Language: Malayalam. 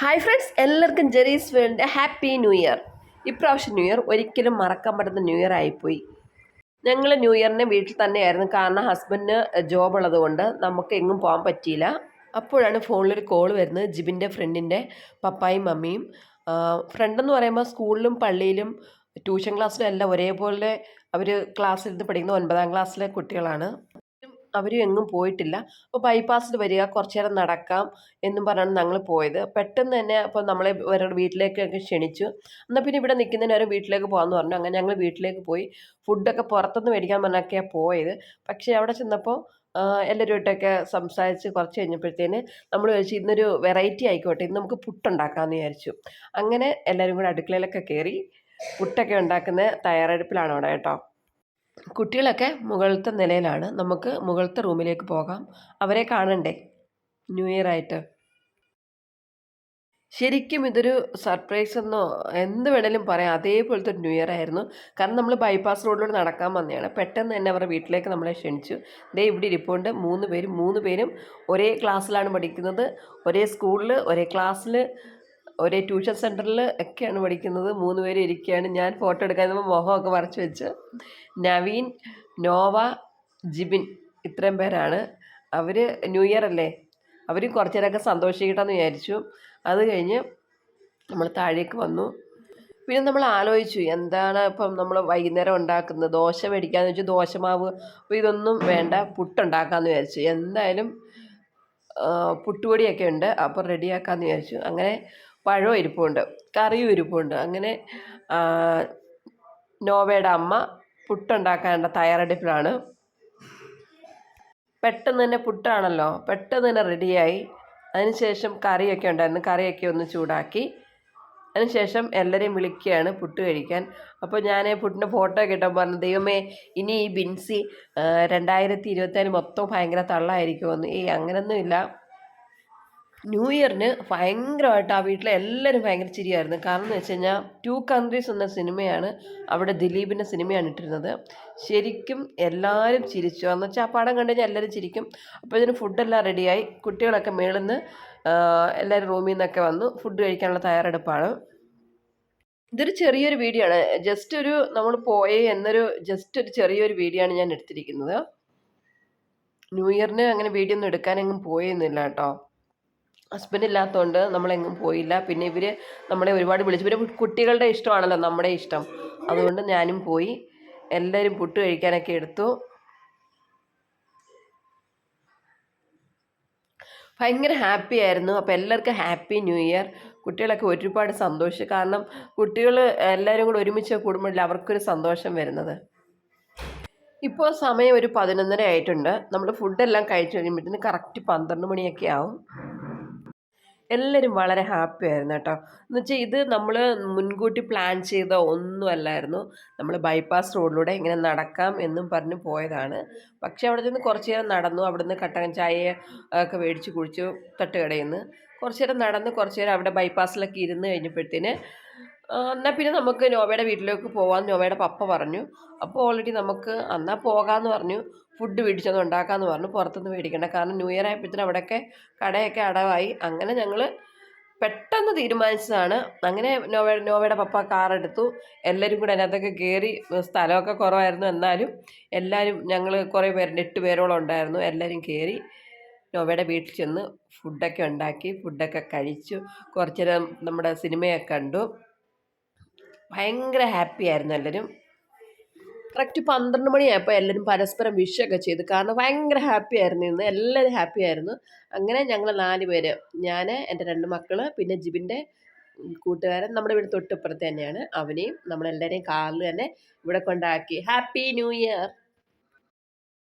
ഹായ് ഫ്രണ്ട്സ് എല്ലാവർക്കും ജെറീസ് വേൾഡിന്റെ ഹാപ്പി ന്യൂ ഇയർ ഇപ്രാവശ്യം ന്യൂ ഇയർ ഒരിക്കലും മറക്കാൻ പറ്റുന്ന ന്യൂ ഇയർ ആയിപ്പോയി. ഞങ്ങൾ ന്യൂ ഇയറിന് വീട്ടിൽ തന്നെയായിരുന്നു. കാരണം ഹസ്ബൻഡിന് ജോബ് ഉള്ളതുകൊണ്ട് നമുക്ക് എങ്ങും പോകാൻ പറ്റിയില്ല. അപ്പോഴാണ് ഫോണിലൊരു കോൾ വരുന്നത്. ജിബിന്റെ ഫ്രണ്ടിന്റെ പപ്പായും മമ്മിയും. ഫ്രണ്ടെന്ന് പറയുമ്പോൾ സ്കൂളിലും പള്ളിയിലും ട്യൂഷൻ ക്ലാസ്സിലും എല്ലാം ഒരേപോലെ അവർ ക്ലാസ്സിലിരുന്ന് പഠിക്കുന്ന ഒൻപതാം ക്ലാസ്സിലെ കുട്ടികളാണ്. അവരും എങ്ങും പോയിട്ടില്ല. അപ്പോൾ ബൈപ്പാസിൽ വരിക കുറച്ച് നേരം നടക്കാം എന്നും പറഞ്ഞാണ് ഞങ്ങൾ പോയത്. പെട്ടെന്ന് തന്നെ അപ്പോൾ നമ്മളെ അവരുടെ വീട്ടിലേക്കൊക്കെ ക്ഷണിച്ചു. എന്നാൽ പിന്നെ ഇവിടെ നിൽക്കുന്നതിന് ഒരു വീട്ടിലേക്ക് പോകാമെന്ന് പറഞ്ഞു. അങ്ങനെ ഞങ്ങൾ വീട്ടിലേക്ക് പോയി. ഫുഡൊക്കെ പുറത്തുനിന്ന് മേടിക്കാൻ പറഞ്ഞൊക്കെയാണ് പോയത്. പക്ഷേ അവിടെ ചെന്നപ്പോൾ എല്ലാവരുമായിട്ടൊക്കെ സംസാരിച്ച് കുറച്ച് കഴിഞ്ഞപ്പോഴത്തേന് നമ്മൾ വിചാരിച്ചു ഇന്നൊരു വെറൈറ്റി ആയിക്കോട്ടെ ഇന്ന് നമുക്ക് പുട്ടുണ്ടാക്കാമെന്ന് വിചാരിച്ചു. അങ്ങനെ എല്ലാവരും കൂടെ അടുക്കളയിലൊക്കെ കയറി പുട്ടൊക്കെ ഉണ്ടാക്കുന്ന തയ്യാറെടുപ്പിലാണ് അവിടെ കേട്ടോ. കുട്ടികളൊക്കെ മുകളിലത്തെ നിലയിലാണ്. നമുക്ക് മുകളിലത്തെ റൂമിലേക്ക് പോകാം. അവരെ കാണണ്ടേ? ന്യൂ ഇയർ ആയിട്ട്. ശരിക്കും ഇതൊരു സർപ്രൈസ് എന്നോ എന്ത് വേണേലും പറയാം. അതേപോലത്തെ ന്യൂ ഇയർ ആയിരുന്നു. കാരണം നമ്മൾ ബൈപ്പാസ് റോഡിലൂടെ നടക്കാൻ വന്നതാണ്. പെട്ടെന്ന് തന്നെ അവരുടെ വീട്ടിലേക്ക് നമ്മളെ ക്ഷണിച്ചു. ദേ ഇവിടെ ഇരിപ്പുണ്ട്. മൂന്ന് പേരും മൂന്ന് പേരും ഒരേ ക്ലാസ്സിലാണ് പഠിക്കുന്നത്. ഒരേ സ്കൂളിൽ ഒരേ ക്ലാസ്സിൽ ഒരേ ട്യൂഷൻ സെന്ററിൽ ഒക്കെയാണ് പഠിക്കുന്നത്. മൂന്ന് പേര് ഇരിക്കുകയാണ് ഞാൻ ഫോട്ടോ എടുക്കാൻ മുഖമൊക്കെ മറച്ച് വെച്ച്. നവീൻ നോവ ജിബിൻ ഇത്രയും പേരാണ്. അവർ ന്യൂ ഇയർ അല്ലേ? അവർ കുറച്ച് നേരമൊക്കെ സന്തോഷിക്കട്ടെന്ന് വിചാരിച്ചു. അത് കഴിഞ്ഞ് നമ്മൾ താഴേക്ക് വന്നു. പിന്നെ നമ്മൾ ആലോചിച്ചു എന്താണ് ഇപ്പം നമ്മൾ വൈകുന്നേരം ഉണ്ടാക്കുന്നത്? ദോശ മേടിക്കാന്ന് വെച്ചാൽ ദോശമാവ്. അപ്പോൾ ഇതൊന്നും വേണ്ട പുട്ടുണ്ടാക്കാമെന്ന് വിചാരിച്ചു. എന്തായാലും പുട്ടുപൊടിയൊക്കെ ഉണ്ട്. അപ്പോൾ റെഡിയാക്കാമെന്ന് വിചാരിച്ചു. അങ്ങനെ പഴവും ഇരിപ്പുണ്ട് കറിയും ഇരിപ്പുണ്ട്. അങ്ങനെ നോവയുടെ അമ്മ പുട്ടുണ്ടാക്കാനുള്ള തയ്യാറെടുപ്പിലാണ്. പെട്ടെന്ന് തന്നെ പുട്ടാണല്ലോ പെട്ടെന്ന് തന്നെ റെഡിയായി. അതിനുശേഷം കറിയൊക്കെ ഉണ്ടായിരുന്നു കറിയൊക്കെ ഒന്ന് ചൂടാക്കി. അതിനുശേഷം എല്ലാവരെയും വിളിക്കുകയാണ് പുട്ട് കഴിക്കാൻ. അപ്പോൾ ഞാൻ പുട്ടിന്റെ ഫോട്ടോ ഒക്കെ പറഞ്ഞു ദൈവമേ ഇനി ഈ ബിൻസി രണ്ടായിരത്തി ഇരുപത്തിനാല് മൊത്തം ഭയങ്കര തള്ളായിരിക്കുമെന്ന്. ഈ അങ്ങനെയൊന്നുമില്ല ന്യൂ ഇയറിന് ഭയങ്കരമായിട്ട് ആ വീട്ടിലെ എല്ലാവരും ഭയങ്കര ചിരിയായിരുന്നു. കാരണം എന്ന് വെച്ച് കഴിഞ്ഞാൽ ടു കൺട്രീസ് എന്ന സിനിമയാണ് അവിടെ ദിലീപിന്റെ സിനിമയാണ് ഇട്ടിരുന്നത്. ശരിക്കും എല്ലാവരും ചിരിച്ചു. എന്ന് വെച്ചാൽ ആ പടം കണ്ടു കഴിഞ്ഞാൽ എല്ലാവരും ചിരിക്കും. അപ്പോൾ ഇതിന് ഫുഡെല്ലാം റെഡിയായി. കുട്ടികളൊക്കെ മേളിൽ നിന്ന് എല്ലാവരും റൂമിൽ നിന്നൊക്കെ വന്നു. ഫുഡ് കഴിക്കാനുള്ള തയ്യാറെടുപ്പാണ്. ഇതൊരു ചെറിയൊരു വീഡിയോ ആണ് ജസ്റ്റ് ഒരു നമ്മൾ പോയേ എന്നൊരു ജസ്റ്റ് ഒരു ചെറിയൊരു വീഡിയോ ആണ് ഞാൻ എടുത്തിരിക്കുന്നത്. ന്യൂ ഇയറിന് അങ്ങനെ വീഡിയോ ഒന്നും എടുക്കാനെങ്ങും പോയൊന്നുമില്ല കേട്ടോ. ഹസ്ബൻഡ് ഇല്ലാത്തതുകൊണ്ട് നമ്മളെങ്ങും പോയില്ല. പിന്നെ ഇവർ നമ്മളെ ഒരുപാട് വിളിച്ചു. പിന്നെ കുട്ടികളുടെ ഇഷ്ടമാണല്ലോ നമ്മുടെ ഇഷ്ടം. അതുകൊണ്ട് ഞാനും പോയി. എല്ലാവരും പുട്ട് കഴിക്കാനൊക്കെ എടുത്തു. ഭയങ്കര ഹാപ്പി ആയിരുന്നു. അപ്പോൾ എല്ലാവർക്കും ഹാപ്പി ന്യൂ ഇയർ. കുട്ടികളൊക്കെ ഒരുപാട് സന്തോഷം. കാരണം കുട്ടികൾ എല്ലാവരും കൂടെ ഒരുമിച്ച് കൂടുമ്പോഴല്ലേ അവർക്കൊരു സന്തോഷം വരുന്നത്. ഇപ്പോൾ സമയം ഒരു പതിനൊന്നര ആയിട്ടുണ്ട്. നമ്മൾ ഫുഡെല്ലാം കഴിച്ചു കഴിയുമ്പോഴത്തേന് കറക്റ്റ് പന്ത്രണ്ട് മണിയൊക്കെ ആവും. എല്ലാവരും വളരെ ഹാപ്പി ആയിരുന്നു കേട്ടോ. എന്ന് വെച്ചാൽ ഇത് നമ്മൾ മുൻകൂട്ടി പ്ലാൻ ചെയ്ത ഒന്നുമല്ലായിരുന്നു. നമ്മൾ ബൈപ്പാസ് റോഡിലൂടെ ഇങ്ങനെ നടക്കാം എന്നും പറഞ്ഞ് പോയതാണ്. പക്ഷേ അവിടെ നിന്ന് കുറച്ച് നേരം നടന്നു. അവിടെ നിന്ന് കട്ടൻ ചായ ഒക്കെ മേടിച്ച് കുഴിച്ചു തട്ടുകടയിൽ നിന്ന് കുറച്ച് നേരം നടന്ന് കുറച്ച് നേരം അവിടെ ബൈപ്പാസിലൊക്കെ ഇരുന്ന് കഴിഞ്ഞപ്പോഴത്തേന് എന്നാൽ പിന്നെ നമുക്ക് നോവയുടെ വീട്ടിലേക്ക് പോകാമെന്ന് നോവയുടെ പപ്പ പറഞ്ഞു. അപ്പോൾ ഓൾറെഡി നമുക്ക് എന്നാൽ പോകാമെന്ന് പറഞ്ഞു. ഫുഡ് മേടിച്ചൊന്ന് ഉണ്ടാക്കാമെന്ന് പറഞ്ഞു. പുറത്തുനിന്ന് മേടിക്കേണ്ട. കാരണം ന്യൂ ഇയർ ആയപ്പോഴത്തേനും അവിടെയൊക്കെ കടയൊക്കെ അടവായി. അങ്ങനെ ഞങ്ങൾ പെട്ടെന്ന് തീരുമാനിച്ചതാണ്. അങ്ങനെ നോവ നോവയുടെ പപ്പ കാറെടുത്തു. എല്ലാവരും കൂടെ അതിനകത്തൊക്കെ കയറി സ്ഥലമൊക്കെ കുറവായിരുന്നു. എന്നാലും എല്ലാവരും ഞങ്ങൾ കുറേ പേരുണ്ട് എട്ട് പേരോളം ഉണ്ടായിരുന്നു. എല്ലാവരും കയറി നോവയുടെ വീട്ടിൽ ചെന്ന് ഫുഡൊക്കെ ഉണ്ടാക്കി ഫുഡൊക്കെ കഴിച്ചു. കുറച്ചു നേരം നമ്മുടെ സിനിമയൊക്കെ കണ്ടു. ഭയങ്കര ഹാപ്പി ആയിരുന്നു എല്ലാവരും കറക്റ്റ് പന്ത്രണ്ട് മണിയായപ്പോൾ എല്ലാവരും പരസ്പരം വിഷൊക്കെ ചെയ്തു. കാരണം ഭയങ്കര ഹാപ്പി ആയിരുന്നു. ഇന്ന് എല്ലാവരും ഹാപ്പി ആയിരുന്നു. അങ്ങനെ ഞങ്ങൾ നാല് പേര് ഞാൻ എന്റെ രണ്ട് മക്കൾ പിന്നെ ജിബിന്റെ കൂട്ടുകാരൻ നമ്മുടെ വീട് തൊട്ടിപ്പുറത്ത് തന്നെയാണ്. അവനെയും നമ്മളെല്ലാവരെയും കാറിൽ തന്നെ ഇവിടെ കൊണ്ടാക്കി. Happy new year